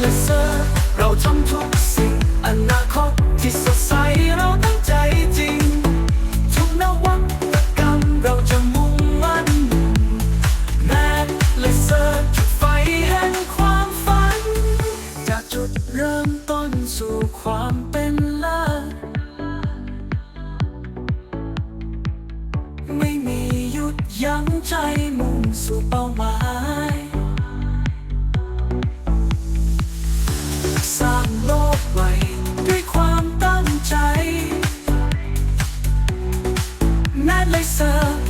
แลเซอร์เราทำทุกสิ่งอนาคตที่สดใสเราตั้งใจจริง ทุกนวัตกรรมเราจะมุ่งมั่นแมทแลเซอร์จุดไฟแห่งความฝัน จากจุดเริ่มต้นสู่ความเป็นเลิศไม่มีหยุดยั้งใจมุ่ง ควา